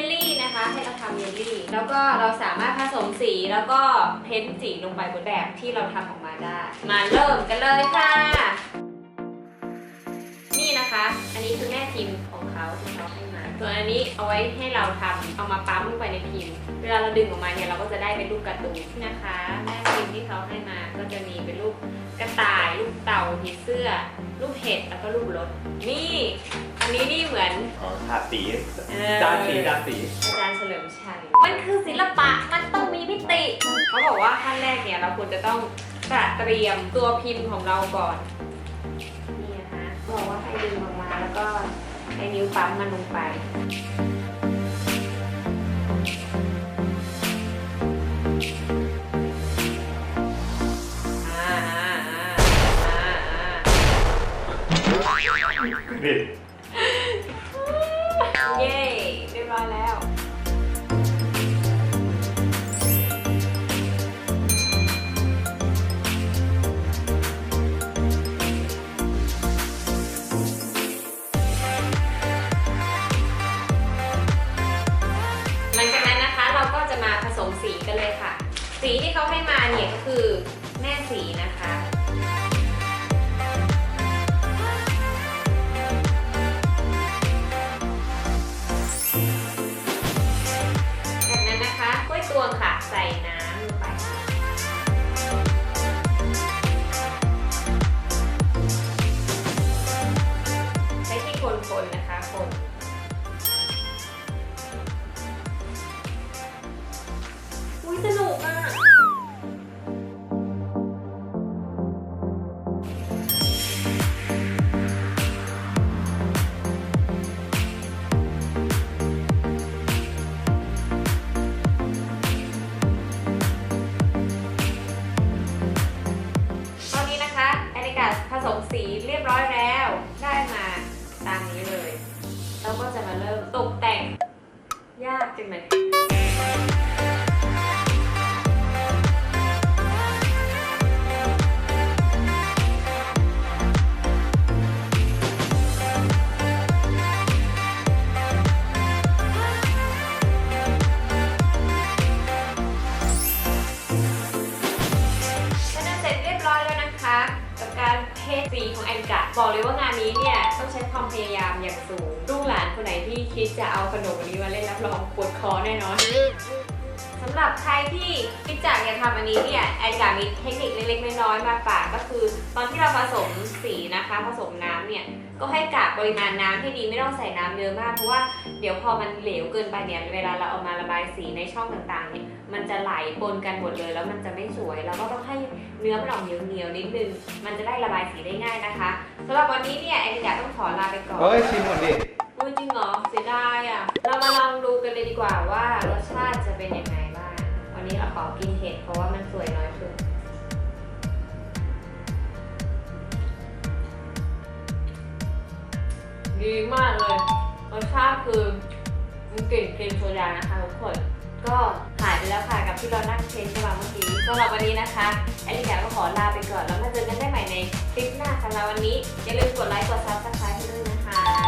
ลลี่นะคะ ให้เราทำเยลลี่ แล้วก็เราสามารถผสมสีแล้วก็เพ้นสีลงไปบนแบบที่เราทำออกมาได้ มาเริ่มกันเลยค่ะ นี่นะคะ อันนี้คือแม่พิมพ์ของเขาที่เขาให้มาส่วนอันนี้เอาไว้ให้เราทำเอามาปั๊มลงไปในพิมพ์ เวลาเราดึงออกมาเนี่ยเราก็จะได้เป็นรูปการ์ตูนนะคะแม่พิมพ์ที่เขาให้มาก็จะมีเป็นรูปกระต่ายรูปเต่าผีเสื้อรูปเห็ดแล้วก็รูปรถนี่ อันนี้นี่เหมือนอ๋อทาสีเออด้านสีด้านสีอาจารย์เฉลิมชัย มันคือศิลปะ มันต้องมีมิติ เขาบอกว่าขั้นแรกเนี่ยเราควรจะต้องตระเตรียมตัวพิมพ์ของเราก่อน นี่นะคะบอกว่าให้ดึงออกมาแล้วก็ให้นิ้วปั๊มมันลงไปอ่าอ่าอ่าอ่าอ่านี่ เย้เรียบร้อยแล้ว หลังจากนั้นนะคะเราก็จะมาผสมสีกันเลยค่ะ สีที่เขาให้มาเนี่ยก็คือแม่สีนะคะ คน อุ้ยสนุกอะ ตอนนี้นะคะแอนิกาผสมสีเรียบร้อยแล้ว ได้มาตามนี้เลย เราก็จะมาเริ่มตกแต่ง ยากจังเลยก็น่าเสร็จเรียบร้อยแล้วนะคะ กับการเทสีของแอนกะ บอกเลยว่างานนี้เนี่ยต้องใช้ความพยายามอย่างสูง ลูกหลานคนไหนที่คิดจะเอาขนมนี้มาเล่นรับรองปวดคอแน่นอน สำหรับใครที่คิดจะอยากทำอันนี้เนี่ยแอนกะมีเทคนิคเล็กๆน้อยๆมาฝากก็คือ ตอนที่เราผสมสีนะคะ ผสมน้ำเนี่ยก็ให้กะปริมาณน้ำให้ดีไม่ต้องใส่น้ำเยอะมากเพราะว่าเดี๋ยวพอมันเหลวเกินไปเนี่ยเวลาเราเอามาระบายสีในช่องต่างๆเนี่ยมันจะไหลปนกันหมดเลย แล้วมันจะไม่สวยเราก็ต้องให้เนื้อมันออกเหนียวเหนียวๆนิดนึงมันจะได้ระบายสีได้ง่ายนะคะสำหรับวันนี้เนี่ยแอนอยากต้องขอลาไปก่อนเฮ้ยชิมหมดดิอุ้ยจริงเหรอเสียดายอะเรามาลองดูกันเลยดีกว่าว่ารสชาติจะเป็นยังไง อันนี้เราขอกินเห็ดเพราะว่ามันสวยน้อยสุดดีมากเลยรสชาติคือมันกลิ่นครีมโซดานะคะทุกคนก็หายไปแล้วค่ะกับที่เรานั่งเทสกันมาเมื่อกี้สำหรับวันนี้นะคะแอลิกาก็ขอลาไปก่อนแล้วมาเจอกันได้ใหม่ในคลิปหน้าสำหรับวันนี้อย่าลืมกดไลค์กดซับสไครต์ให้ด้วยนะคะ